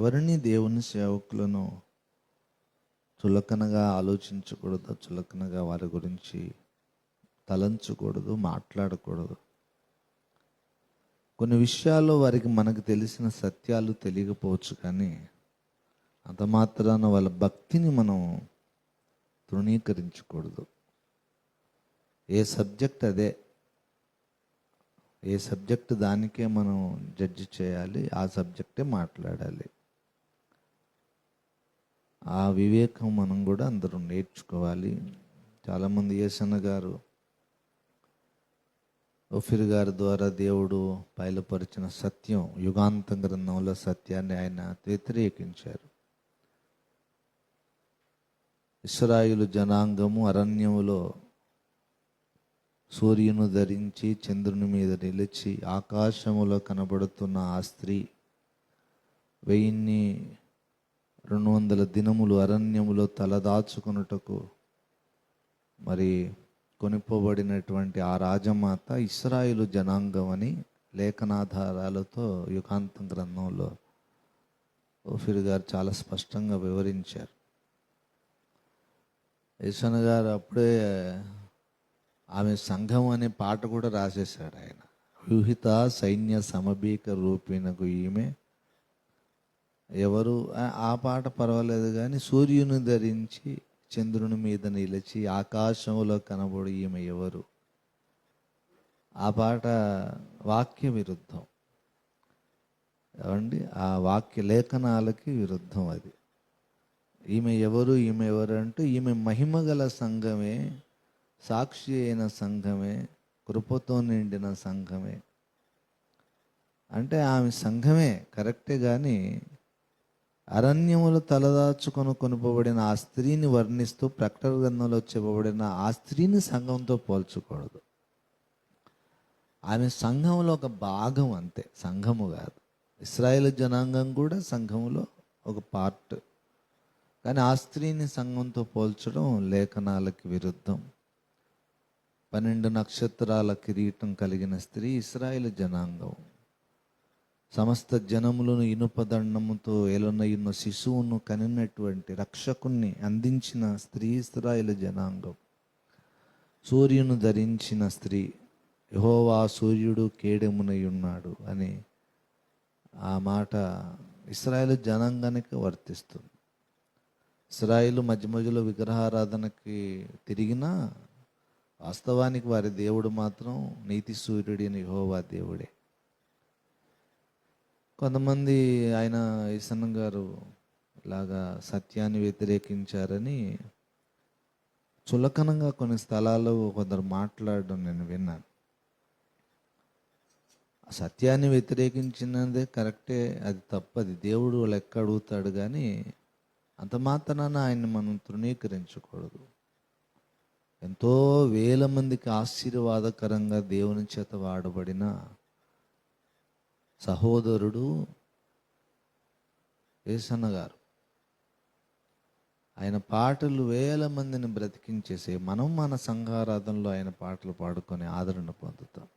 ఎవరిని దేవుని సేవకులను చులకనగా ఆలోచించకూడదు చులకనగా వారి గురించి తలంచకూడదు మాట్లాడకూడదు. కొన్ని విషయాల్లో వారికి మనకు తెలిసిన సత్యాలు తెలియకపోవచ్చు కానీ అంత మాత్రాన వాళ్ళ భక్తిని మనం తృణీకరించకూడదు. ఏ సబ్జెక్ట్ అదే. ఏ సబ్జెక్ట్ దానికే మనం జడ్జి చేయాలి ఆ సబ్జెక్టే మాట్లాడాలి. ఆ వివేకం మనం కూడా అందరూ నేర్చుకోవాలి. చాలామంది యేసన్న గారు ఒఫిర్ గారి ద్వారా దేవుడు బయలుపరిచిన సత్యం యుగాంతం గ్రంథంలో సత్యాన్ని ఆయన వ్యతిరేకించారు. ఇస్రాయిలు జనాంగము అరణ్యములో సూర్యును ధరించి చంద్రుని మీద నిలిచి ఆకాశములో కనబడుతున్న ఆ స్త్రీ వెయ్యిన్ని రెండు వందల దినములు అరణ్యములో తలదాచుకొనుటకు మరి కొనిపోబడినటువంటి ఆ రాజమాత ఇస్రాయిలు జనాంగం అని లేఖనాధారాలతో యుగాంతం గ్రంథంలో ఓఫిర్ గారు చాలా స్పష్టంగా వివరించారు. యశన్ గారు అప్పుడే ఆమె సంఘం అనే పాట కూడా రాసేశాడు ఆయన. వ్యూహిత సైన్య సమభీక రూపిణకు ఈమె ఎవరు? ఆ- పాట పర్వాలేదు కానీ సూర్యుని ధరించి చంద్రుని మీద నిలిచి ఆకాశంలో కనబడి ఈమె ఎవరు? ఆ పాట వాక్య విరుద్ధం. ఏమండి? ఆ వాక్య లేఖనాలకి విరుద్ధం అది. ఈమె ఎవరు? ఈమె ఎవరు అంటూ ఈమె మహిమ గల సంఘమే సాక్షి అయిన సంఘమే కృపతో నిండిన సంఘమే. అంటే ఆమె సంఘమే కరెక్టే కానీ అరణ్యములు తలదాచుకొని కొనుపబడిన ఆ స్త్రీని వర్ణిస్తూ ప్రకటన గ్రంథంలో చెప్పబడిన ఆ స్త్రీని సంఘంతో పోల్చకూడదు. ఆమె సంఘంలో ఒక భాగం అంతే సంఘము కాదు. ఇస్రాయేల్ జనాంగం కూడా సంఘంలో ఒక పార్ట్. కానీ ఆ స్త్రీని సంఘంతో పోల్చడం లేఖనాలకి విరుద్ధం. పన్నెండు నక్షత్రాల కిరీటం కలిగిన స్త్రీ ఇస్రాయేల్ జనాంగం. సమస్త జనములను ఇనుపదండముతో ఎలనయున్న శిశువును కనినటువంటి రక్షకుణ్ణి అందించిన స్త్రీ ఇస్రాయిల జనాంగం. సూర్యును ధరించిన స్త్రీ యహోవా సూర్యుడు కేడెమునై ఉన్నాడు అని ఆ మాట ఇస్రాయేల్ జనాంగానికి వర్తిస్తుంది. ఇస్రాయిల్ మధ్య మధ్యలో విగ్రహారాధనకి తిరిగినా వాస్తవానికి వారి దేవుడు మాత్రం నీతి సూర్యుడిని యహోవా దేవుడే. కొంతమంది ఆయన ఈసన్న గారు ఇలాగా సత్యాన్ని వ్యతిరేకించారని చులకనంగా కొన్ని స్థలాల్లో కొందరు మాట్లాడడం నేను విన్నాను. ఆ సత్యాన్ని వ్యతిరేకించినదే కరెక్టే అది తప్పది. దేవుడు లెక్క అడుగుతాడు కానీ అంత మాత్రాన ఆయన్ని మనం తృణీకరించకూడదు. ఎంతో వేల మందికి ఆశీర్వాదకరంగా దేవుని చేత వాడబడిన సహోదరుడు ఏసన్న గారు. ఆయన పాటలు వేల మందిని బ్రతికించేసే మనం మన సంఘారాధనలో ఆయన పాటలు పాడుకొని ఆదరణ పొందుతాం.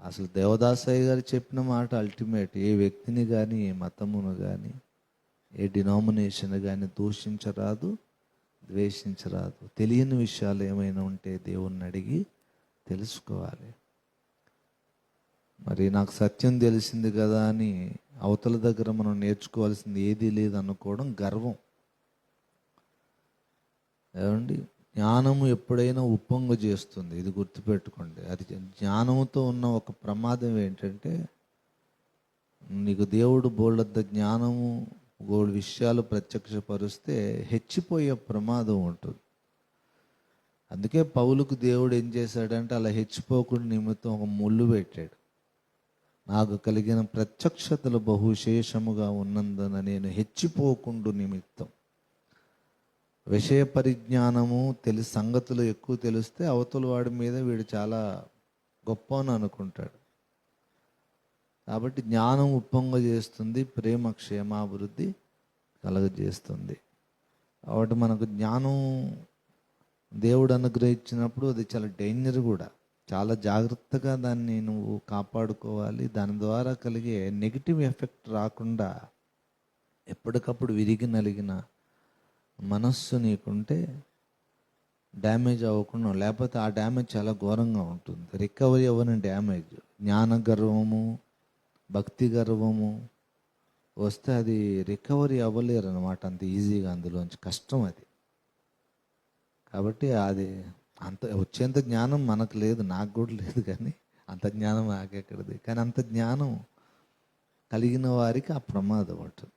అసలు దేవదాసయ్య గారు చెప్పిన మాట అల్టిమేట్ ఏ వ్యక్తిని కానీ ఏ మతమును కానీ ఏ డినామినేషన్ కానీ దూషించరాదు ద్వేషించరాదు. తెలియని విషయాలు ఏమైనా ఉంటే దేవుణ్ణి అడిగి తెలుసుకోవాలి. మరి నాకు సత్యం తెలిసింది కదా అని అవతల దగ్గర మనం నేర్చుకోవాల్సింది ఏదీ లేదనుకోవడం గర్వం. ఏమండి? జ్ఞానము ఎప్పుడైనా ఉప్పొంగ చేస్తుంది ఇది గుర్తుపెట్టుకోండి. అది జ్ఞానముతో ఉన్న ఒక ప్రమాదం ఏంటంటే నీకు దేవుడు బోళ్ళద్ద జ్ఞానము గోడు విషయాలు ప్రత్యక్షపరుస్తే హెచ్చిపోయే ప్రమాదం ఉంటుంది. అందుకే పౌలుకు దేవుడు ఏం చేశాడంటే అలా హెచ్చిపోకుండా నిమిత్తం ఒక ముళ్ళు పెట్టాడు. నాకు కలిగిన ప్రత్యక్షతలు బహుశేషముగా ఉన్నందున నేను హెచ్చిపోకుండు నిమిత్తం. విషయ పరిజ్ఞానము తెలి సంగతులు ఎక్కువ తెలిస్తే అవతల వాడి మీద వీడు చాలా గొప్ప అని అనుకుంటాడు. కాబట్టి జ్ఞానం ఉప్పొంగ చేస్తుంది ప్రేమ క్షేమాభివృద్ధి కలగజేస్తుంది. కాబట్టి మనకు జ్ఞానం దేవుడు అనుగ్రహించినప్పుడు అది చాలా డేంజర్ కూడా. చాలా జాగ్రత్తగా దాన్ని నువ్వు కాపాడుకోవాలి. దాని ద్వారా కలిగే నెగిటివ్ ఎఫెక్ట్ రాకుండా ఎప్పటికప్పుడు విరిగి నలిగిన మనస్సు నీకుంటే డ్యామేజ్ అవ్వకుండా లేకపోతే ఆ డ్యామేజ్ చాలా ఘోరంగా ఉంటుంది. రికవరీ అవ్వని డ్యామేజ్. జ్ఞాన గర్వము భక్తి గర్వము వస్తే అది రికవరీ అవ్వలేరు అనమాట అంత ఈజీగా అందులోంచి. కష్టం అది. కాబట్టి అది అంత వచ్చేంత జ్ఞానం మనకు లేదు నాకు కూడా లేదు కానీ అంత జ్ఞానం నాకెక్కడిది? కానీ అంత జ్ఞానం కలిగిన వారికి ఆ ప్రమాదం ఉంటుంది.